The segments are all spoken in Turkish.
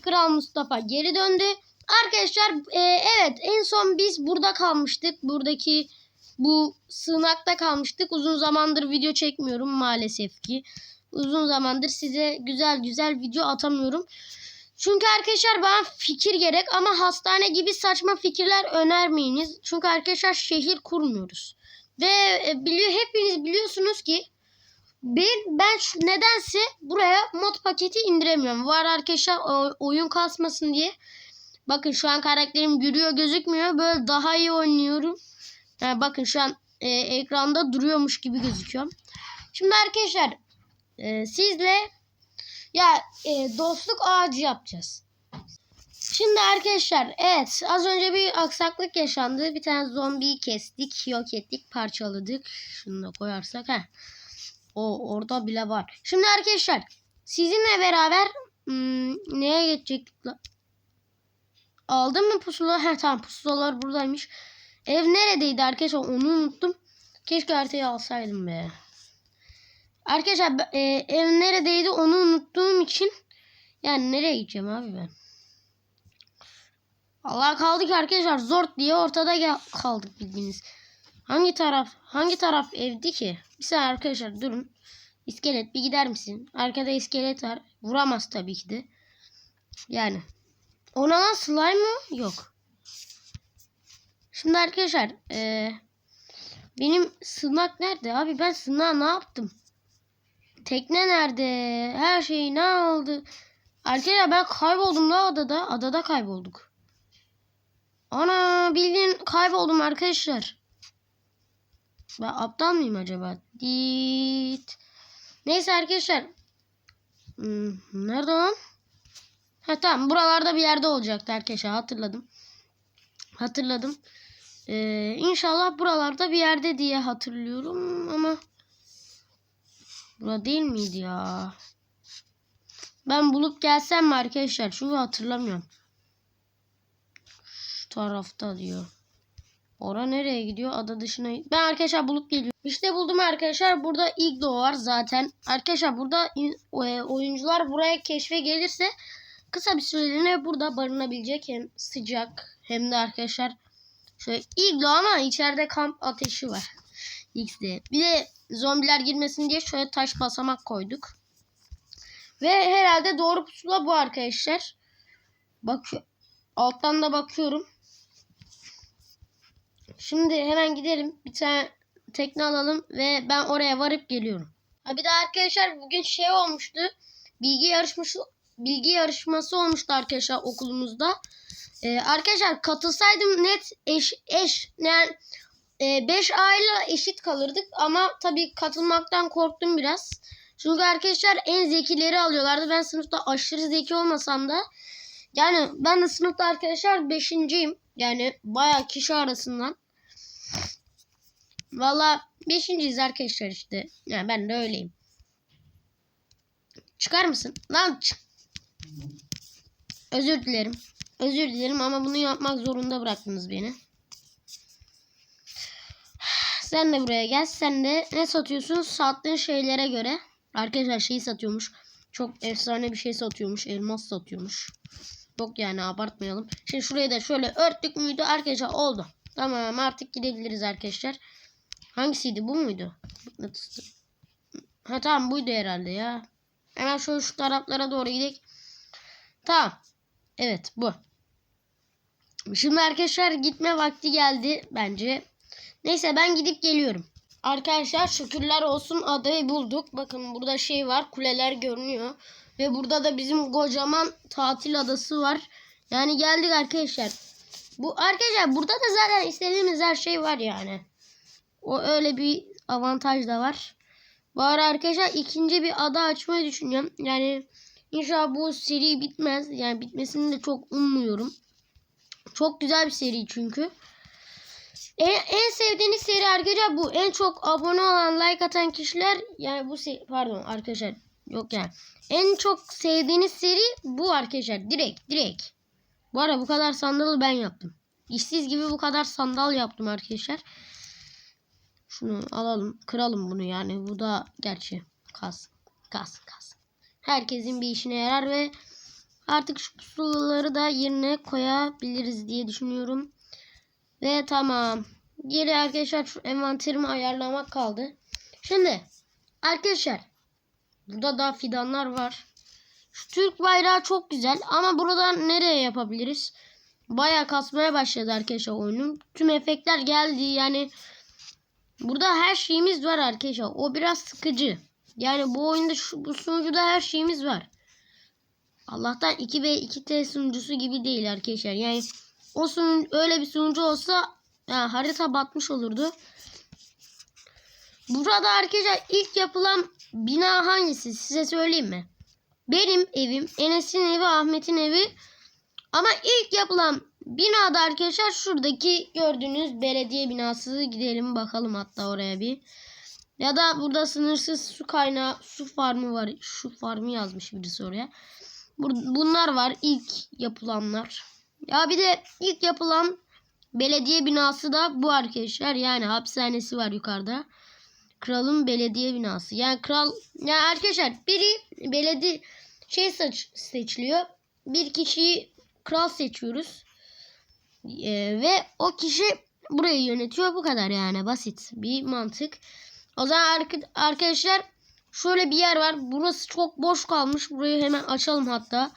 Kral Mustafa geri döndü. Arkadaşlar e, evet en son biz burada kalmıştık. Buradaki bu sığınakta kalmıştık. Uzun zamandır video çekmiyorum maalesef ki. Uzun zamandır size güzel güzel video atamıyorum. Çünkü arkadaşlar bana fikir gerek ama hastane gibi saçma fikirler önermeyiniz. Çünkü arkadaşlar şehir kurmuyoruz. Ve e, biliyor hepiniz biliyorsunuz ki ben, ben nedense buraya mod paketi indiremiyorum. Var arkadaşlar oyun kasmasın diye. Bakın şu an karakterim yürüyor gözükmüyor. Böyle daha iyi oynuyorum. Yani bakın şu an e, ekranda duruyormuş gibi gözüküyor. Şimdi arkadaşlar e, sizle ya e, dostluk ağacı yapacağız. Şimdi arkadaşlar evet az önce bir aksaklık yaşandı. Bir tane zombiyi kestik, yok ettik, parçaladık. Şunu da koyarsak ha. O orada bile var. Şimdi arkadaşlar sizinle beraber hmm, neye geçecektik lan? Aldın mı pusula? He tamam pusulalar buradaymış. Ev neredeydi arkadaşlar onu unuttum. Keşke haritayı alsaydım be. Arkadaşlar e, ev neredeydi onu unuttuğum için yani nereye gideceğim abi ben? Allah kaldık arkadaşlar zor diye ortada kaldık bildiğiniz. Hangi taraf hangi taraf evdi ki? Bir saniye arkadaşlar durun. İskelet bir gider misin? Arkada iskelet var. Vuramaz tabii ki de. Yani. Ona lan slime mı? Yok. Şimdi arkadaşlar eee, benim sığınak nerede? Abi ben sığınağa ne yaptım? Tekne nerede? Her şey ne oldu? Arkadaşlar ben kayboldum la adada. Adada kaybolduk. Ana bildiğin kayboldum arkadaşlar. Ben aptal mıyım acaba? Dit. Neyse arkadaşlar. Hmm, nerede lan? Ha tamam buralarda bir yerde olacaktı arkadaşlar hatırladım. Hatırladım. Ee, inşallah buralarda bir yerde diye hatırlıyorum ama Bura değil miydi ya? Ben bulup gelsem mi arkadaşlar? Çünkü hatırlamıyorum. Şu tarafta diyor. Ora nereye gidiyor? Ada dışına. Ben arkadaşlar bulup geliyorum. İşte buldum arkadaşlar. Burada iglo var zaten. Arkadaşlar burada e, oyuncular buraya keşfe gelirse kısa bir süreliğine burada barınabilecek hem sıcak hem de arkadaşlar şöyle iglo ama içeride kamp ateşi var. XD. Bir de zombiler girmesin diye şöyle taş basamak koyduk. Ve herhalde doğru pusula bu arkadaşlar. Bak alttan da bakıyorum. Şimdi hemen gidelim. Bir tane tekne alalım ve ben oraya varıp geliyorum. Ha bir de arkadaşlar bugün şey olmuştu. Bilgi yarışması bilgi yarışması olmuştu arkadaşlar okulumuzda. Ee, arkadaşlar katılsaydım net eş eş yani 5 ayla eşit kalırdık ama tabii katılmaktan korktum biraz. Çünkü arkadaşlar en zekileri alıyorlardı. Ben sınıfta aşırı zeki olmasam da yani ben de sınıfta arkadaşlar beşinciyim. Yani bayağı kişi arasından. Valla beşinciyiz arkadaşlar işte. Yani ben de öyleyim. Çıkar mısın? Lan çık. Özür dilerim. Özür dilerim ama bunu yapmak zorunda bıraktınız beni. Sen de buraya gel. Sen de ne satıyorsun? Sattığın şeylere göre. Arkadaşlar şeyi satıyormuş. Çok efsane bir şey satıyormuş. Elmas satıyormuş. Yok yani abartmayalım. Şimdi şurayı da şöyle örttük müydü? Arkadaşlar oldu. Tamam artık gidebiliriz arkadaşlar. Hangisiydi bu muydu? Ha tamam buydu herhalde ya. Hemen şöyle şu taraflara doğru gidelim. Tamam. Evet bu. Şimdi arkadaşlar gitme vakti geldi bence. Neyse ben gidip geliyorum. Arkadaşlar şükürler olsun adayı bulduk. Bakın burada şey var kuleler görünüyor. Ve burada da bizim kocaman tatil adası var. Yani geldik arkadaşlar. Bu arkadaşlar burada da zaten istediğimiz her şey var yani. O öyle bir avantaj da var. Bu ara arkadaşlar ikinci bir ada açmayı düşünüyorum. Yani inşallah bu seri bitmez. Yani bitmesini de çok ummuyorum. Çok güzel bir seri çünkü. En, en sevdiğiniz seri arkadaşlar bu. En çok abone olan, like atan kişiler yani bu seri pardon arkadaşlar yok yani. En çok sevdiğiniz seri bu arkadaşlar. Direkt direkt. Bu arada bu kadar sandalı ben yaptım. İşsiz gibi bu kadar sandal yaptım arkadaşlar. Şunu alalım. Kıralım bunu yani. Bu da gerçi kas. Kas kas. Herkesin bir işine yarar ve Artık şu pusulaları da yerine koyabiliriz diye düşünüyorum. Ve tamam. Geri arkadaşlar şu envanterimi ayarlamak kaldı. Şimdi arkadaşlar burada daha fidanlar var. Şu Türk bayrağı çok güzel ama buradan nereye yapabiliriz? Bayağı kasmaya başladı arkadaşlar oyunum. Tüm efektler geldi yani burada her şeyimiz var arkadaşlar. O biraz sıkıcı. Yani bu oyunda şu, bu sunucuda her şeyimiz var. Allah'tan 2 ve 2T sunucusu gibi değil arkadaşlar. Yani o sunun öyle bir sunucu olsa ya, harita batmış olurdu. Burada arkadaşlar ilk yapılan bina hangisi size söyleyeyim mi? Benim evim, Enes'in evi, Ahmet'in evi. Ama ilk yapılan binada arkadaşlar şuradaki gördüğünüz belediye binası gidelim bakalım hatta oraya bir. Ya da burada sınırsız su kaynağı, su farmı var. Şu farmı yazmış birisi oraya. Bunlar var ilk yapılanlar. Ya bir de ilk yapılan belediye binası da bu arkadaşlar. Yani hapishanesi var yukarıda. Kralın belediye binası. Yani kral yani arkadaşlar biri belediye şey seç, seçiliyor. Bir kişiyi kral seçiyoruz. Ee, ve o kişi burayı yönetiyor. Bu kadar yani basit bir mantık. O zaman arka- arkadaşlar şöyle bir yer var. Burası çok boş kalmış. Burayı hemen açalım hatta.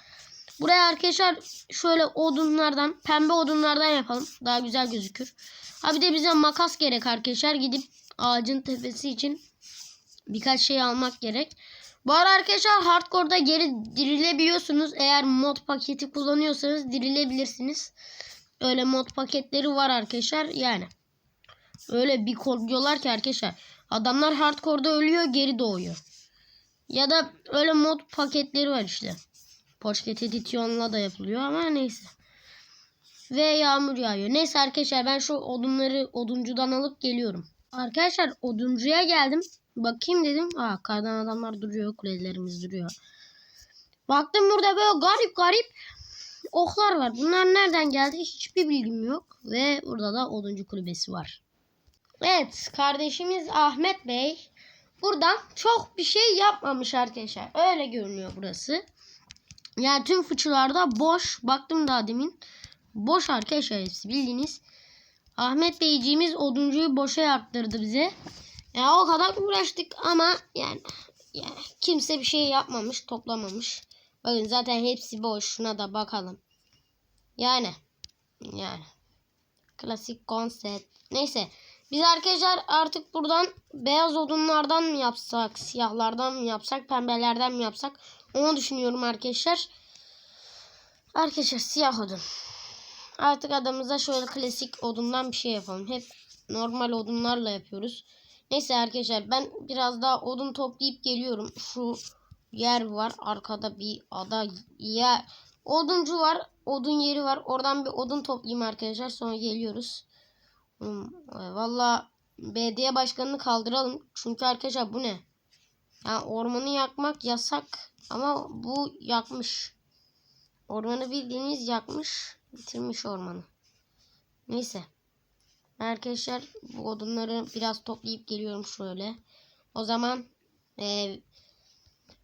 Buraya arkadaşlar şöyle odunlardan, pembe odunlardan yapalım. Daha güzel gözükür. Ha bir de bize makas gerek arkadaşlar. Gidip ağacın tepesi için birkaç şey almak gerek. Bu ara arkadaşlar hardcore'da geri dirilebiliyorsunuz. Eğer mod paketi kullanıyorsanız dirilebilirsiniz. Öyle mod paketleri var arkadaşlar. Yani öyle bir korkuyorlar ki arkadaşlar. Adamlar hardcore'da ölüyor geri doğuyor. Ya da öyle mod paketleri var işte. Poşket edisyonla da yapılıyor ama neyse. Ve yağmur yağıyor. Neyse arkadaşlar ben şu odunları oduncudan alıp geliyorum. Arkadaşlar oduncuya geldim. Bakayım dedim. Aa kardan adamlar duruyor. Kulelerimiz duruyor. Baktım burada böyle garip garip oklar var. Bunlar nereden geldi hiçbir bilgim yok. Ve burada da oduncu kulübesi var. Evet kardeşimiz Ahmet Bey buradan çok bir şey yapmamış arkadaşlar. Öyle görünüyor burası. Yani tüm fıçılarda boş. Baktım daha demin. Boş arkadaşlar hepsi bildiğiniz. Ahmet Beyciğimiz oduncuyu boşa yaptırdı bize. Ya o kadar uğraştık ama yani, yani kimse bir şey yapmamış, toplamamış. Bakın zaten hepsi boş. Şuna da bakalım. Yani yani klasik konsept. Neyse biz arkadaşlar artık buradan beyaz odunlardan mı yapsak, siyahlardan mı yapsak, pembelerden mi yapsak onu düşünüyorum arkadaşlar. Arkadaşlar siyah odun. Artık adamıza şöyle klasik odundan bir şey yapalım. Hep normal odunlarla yapıyoruz. Neyse arkadaşlar ben biraz daha odun toplayıp geliyorum. Şu yer var. Arkada bir ada yer. Oduncu var. Odun yeri var. Oradan bir odun toplayayım arkadaşlar. Sonra geliyoruz. Hmm, Valla belediye başkanını kaldıralım. Çünkü arkadaşlar bu ne? Yani ormanı yakmak yasak. Ama bu yakmış. Ormanı bildiğiniz yakmış. Bitirmiş ormanı. Neyse. Arkadaşlar bu odunları biraz toplayıp geliyorum şöyle. O zaman e,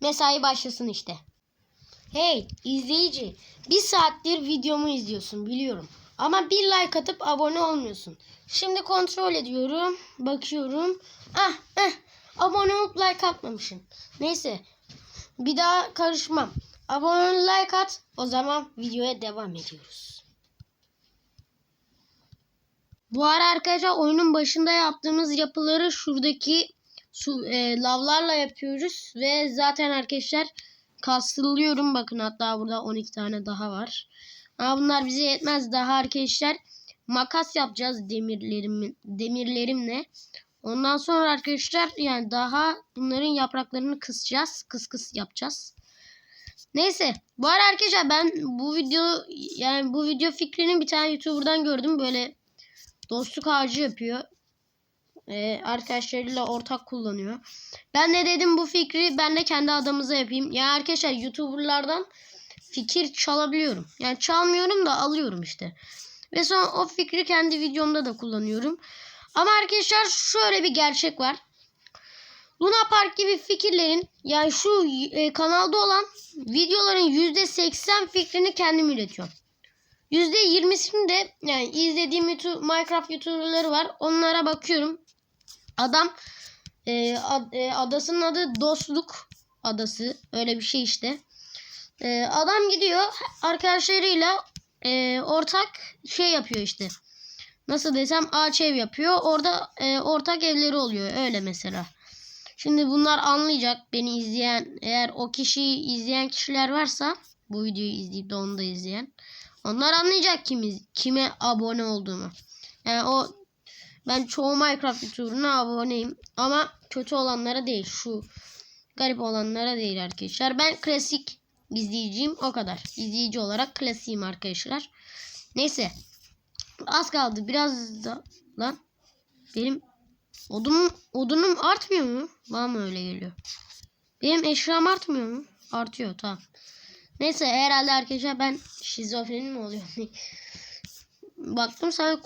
mesai başlasın işte. Hey izleyici bir saattir videomu izliyorsun biliyorum. Ama bir like atıp abone olmuyorsun. Şimdi kontrol ediyorum. Bakıyorum. Ah ah abone olup like atmamışsın. Neyse bir daha karışmam. Abone ol, like at. O zaman videoya devam ediyoruz. Bu ara arkadaşlar oyunun başında yaptığımız yapıları şuradaki su, e, lavlarla yapıyoruz. Ve zaten arkadaşlar kastırılıyorum. Bakın hatta burada 12 tane daha var. Ama bunlar bize yetmez. Daha arkadaşlar makas yapacağız demirlerim, demirlerimle. Ondan sonra arkadaşlar yani daha bunların yapraklarını kısacağız. Kıs kıs yapacağız. Neyse. Bu ara arkadaşlar ben bu video yani bu video fikrini bir tane YouTuber'dan gördüm. Böyle dostluk ağacı yapıyor. Ee, arkadaşlarıyla ortak kullanıyor. Ben de dedim bu fikri ben de kendi adamıza yapayım. Yani arkadaşlar YouTuber'lardan fikir çalabiliyorum. Yani çalmıyorum da alıyorum işte. Ve sonra o fikri kendi videomda da kullanıyorum. Ama arkadaşlar şöyle bir gerçek var. Luna Park gibi fikirlerin yani şu e, kanalda olan videoların %80 fikrini kendim üretiyorum. %20'sini de yani izlediğim YouTube, Minecraft YouTuber'ları var. Onlara bakıyorum. Adam e, ad- e, adasının adı Dostluk Adası. Öyle bir şey işte. E, adam gidiyor arkadaşlarıyla e, ortak şey yapıyor işte. Nasıl desem ağaç ev yapıyor. Orada e, ortak evleri oluyor. Öyle mesela. Şimdi bunlar anlayacak. Beni izleyen eğer o kişiyi izleyen kişiler varsa bu videoyu izleyip de onu da izleyen. Onlar anlayacak kimi, kime abone olduğumu. Yani o ben çoğu Minecraft YouTuber'ına aboneyim. Ama kötü olanlara değil. Şu garip olanlara değil arkadaşlar. Ben klasik izleyiciyim. O kadar. İzleyici olarak klasiğim arkadaşlar. Neyse. Az kaldı. Biraz da lan. Benim odunum, odunum artmıyor mu? Bana mı öyle geliyor? Benim eşyam artmıyor mu? Artıyor tamam. Neyse herhalde arkadaşlar ben şizofreni mi oluyor? Baktım sadece.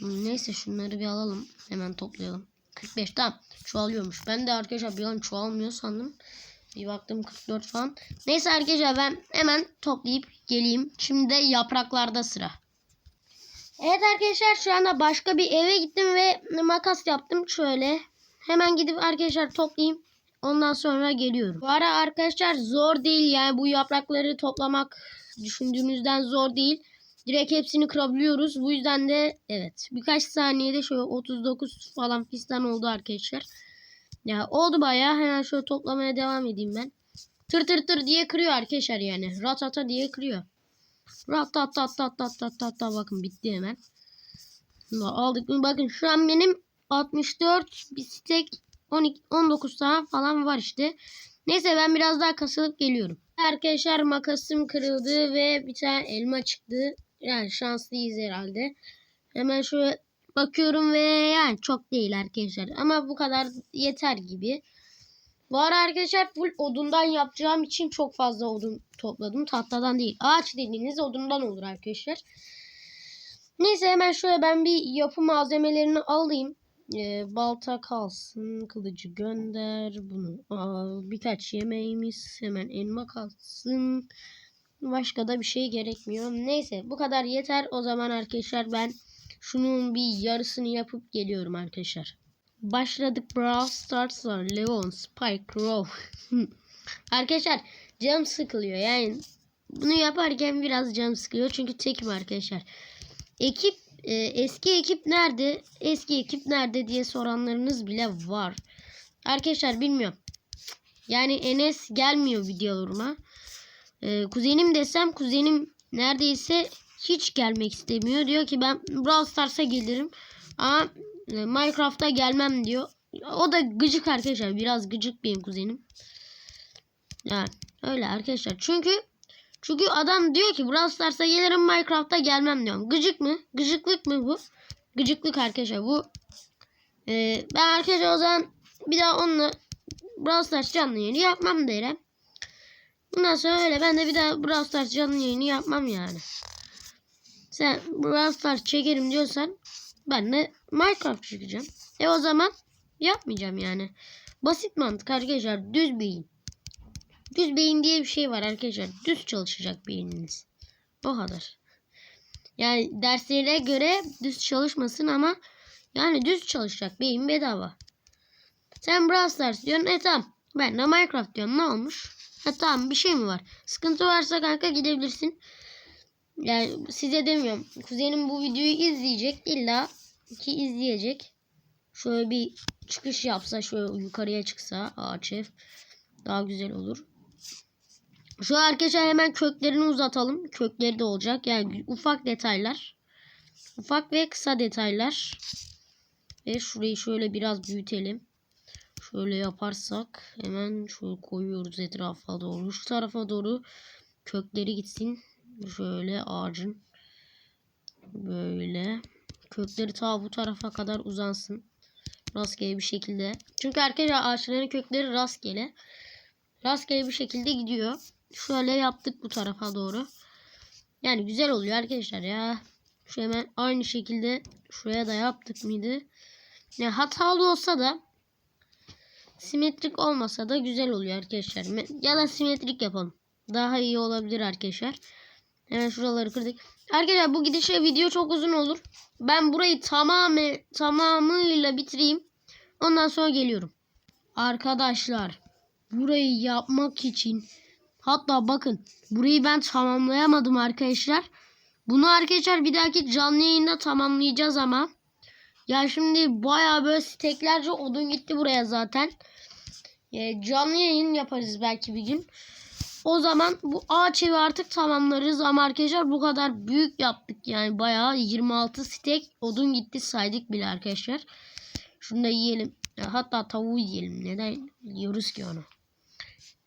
Neyse şunları bir alalım. Hemen toplayalım. 45 tamam. Çoğalıyormuş. Ben de arkadaşlar bir an çoğalmıyor sandım. Bir baktım 44 falan. Neyse arkadaşlar ben hemen toplayıp geleyim. Şimdi de yapraklarda sıra. Evet arkadaşlar şu anda başka bir eve gittim ve makas yaptım. Şöyle hemen gidip arkadaşlar toplayayım. Ondan sonra geliyorum. Bu ara arkadaşlar zor değil yani bu yaprakları toplamak düşündüğünüzden zor değil. Direkt hepsini kırabiliyoruz. Bu yüzden de evet birkaç saniyede şöyle 39 falan pistan oldu arkadaşlar. Ya oldu bayağı hemen şöyle toplamaya devam edeyim ben. Tır tır tır diye kırıyor arkadaşlar yani. Ratata diye kırıyor. Ratatatatatatatata bakın bitti hemen. Aldık mı bakın şu an benim 64 bir stek 12 19 tane falan var işte. Neyse ben biraz daha kasılıp geliyorum. Arkadaşlar makasım kırıldı ve bir tane elma çıktı. Yani şanslıyız herhalde. Hemen şöyle bakıyorum ve yani çok değil arkadaşlar. Ama bu kadar yeter gibi. Bu ara arkadaşlar full odundan yapacağım için çok fazla odun topladım. Tahtadan değil. Ağaç dediğiniz odundan olur arkadaşlar. Neyse hemen şöyle ben bir yapı malzemelerini alayım. Ee, balta kalsın. Kılıcı gönder. Bunu al. Birkaç yemeğimiz. Hemen elma kalsın. Başka da bir şey gerekmiyor. Neyse bu kadar yeter. O zaman arkadaşlar ben şunun bir yarısını yapıp geliyorum arkadaşlar. Başladık Brawl Stars'la Leon, Spike, Crow. arkadaşlar canım sıkılıyor. Yani bunu yaparken biraz canım sıkılıyor. Çünkü tekim arkadaşlar. Ekip e, eski ekip nerede? Eski ekip nerede diye soranlarınız bile var. Arkadaşlar bilmiyorum. Yani Enes gelmiyor videolarıma. E, kuzenim desem kuzenim neredeyse hiç gelmek istemiyor. Diyor ki ben Brawl Stars'a gelirim. Ama e, Minecraft'a gelmem diyor. O da gıcık arkadaşlar. Biraz gıcık benim kuzenim. Yani öyle arkadaşlar. Çünkü çünkü adam diyor ki Brawl Stars'a gelirim Minecraft'a gelmem diyorum. Gıcık mı? Gıcıklık mı bu? Gıcıklık arkadaşlar bu. Ee, ben arkadaşlar o zaman bir daha onunla Brawl Stars canlı yayını yapmam derim. Bundan sonra öyle ben de bir daha Brawl Stars canlı yayını yapmam yani. Sen Brawl Stars çekerim diyorsan ben de Minecraft çekeceğim. E o zaman yapmayacağım yani. Basit mantık arkadaşlar. Düz beyin. Düz beyin diye bir şey var arkadaşlar. Düz çalışacak beyniniz. O kadar. Yani derslere göre düz çalışmasın ama yani düz çalışacak beyin bedava. Sen Brawl Stars diyorsun. E tamam. Ben de Minecraft diyorum. Ne olmuş? Ha tamam bir şey mi var? Sıkıntı varsa kanka gidebilirsin. Yani size demiyorum. Kuzenim bu videoyu izleyecek. İlla ki izleyecek. Şöyle bir çıkış yapsa şöyle yukarıya çıksa ağaç daha güzel olur. Şu arkadaşlar hemen köklerini uzatalım. Kökleri de olacak. Yani ufak detaylar. Ufak ve kısa detaylar. Ve şurayı şöyle biraz büyütelim. Şöyle yaparsak hemen şöyle koyuyoruz etrafa doğru. Şu tarafa doğru kökleri gitsin. Şöyle ağacın. Böyle. Kökleri ta bu tarafa kadar uzansın. Rastgele bir şekilde. Çünkü arkadaşlar ağaçların kökleri rastgele. Rastgele bir şekilde gidiyor. Şöyle yaptık bu tarafa doğru. Yani güzel oluyor arkadaşlar ya. Şu hemen aynı şekilde şuraya da yaptık mıydı? Yani hatalı olsa da simetrik olmasa da güzel oluyor arkadaşlar. Ya da simetrik yapalım. Daha iyi olabilir arkadaşlar. Hemen şuraları kırdık. Arkadaşlar bu gidişle video çok uzun olur. Ben burayı tamamı tamamıyla bitireyim. Ondan sonra geliyorum. Arkadaşlar burayı yapmak için hatta bakın burayı ben tamamlayamadım arkadaşlar. Bunu arkadaşlar bir dahaki canlı yayında tamamlayacağız ama. Ya şimdi baya böyle steklerce odun gitti buraya zaten. E, canlı yayın yaparız belki bir gün. O zaman bu ağaç evi artık tamamlarız ama arkadaşlar bu kadar büyük yaptık yani bayağı 26 stek odun gitti saydık bile arkadaşlar. Şunu da yiyelim. Hatta tavuğu yiyelim. Neden yiyoruz ki onu?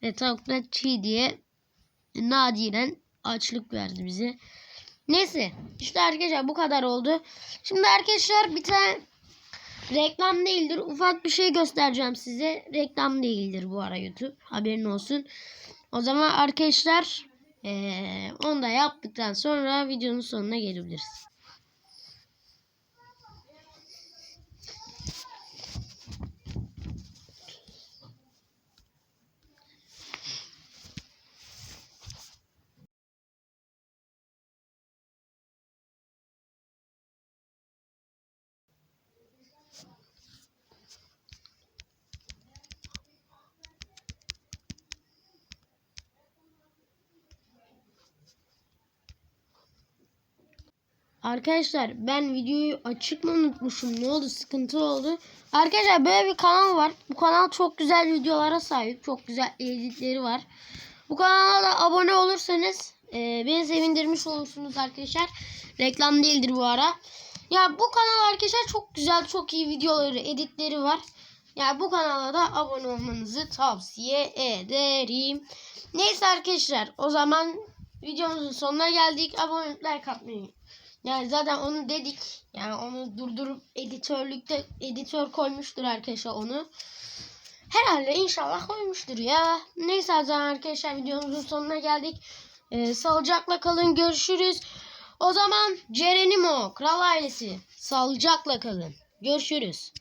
Ve tavuk da çiğ diye nadiren açlık verdi bize. Neyse işte arkadaşlar bu kadar oldu. Şimdi arkadaşlar bir tane reklam değildir. Ufak bir şey göstereceğim size. Reklam değildir bu ara YouTube. Haberin olsun. O zaman arkadaşlar eee onu da yaptıktan sonra videonun sonuna gelebiliriz. Arkadaşlar ben videoyu açık mı unutmuşum? Ne oldu? Sıkıntı oldu. Arkadaşlar böyle bir kanal var. Bu kanal çok güzel videolara sahip. Çok güzel editleri var. Bu kanala da abone olursanız e, beni sevindirmiş olursunuz arkadaşlar. Reklam değildir bu ara. Ya bu kanal arkadaşlar çok güzel, çok iyi videoları, editleri var. Ya bu kanala da abone olmanızı tavsiye ederim. Neyse arkadaşlar o zaman videomuzun sonuna geldik. Abone olup like atmayı yani zaten onu dedik. Yani onu durdurup editörlükte editör koymuştur arkadaşlar onu. Herhalde inşallah koymuştur ya. Neyse o zaman arkadaşlar videomuzun sonuna geldik. Ee, sağlıcakla kalın görüşürüz. O zaman Cerenimo Kral ailesi sağlıcakla kalın. Görüşürüz.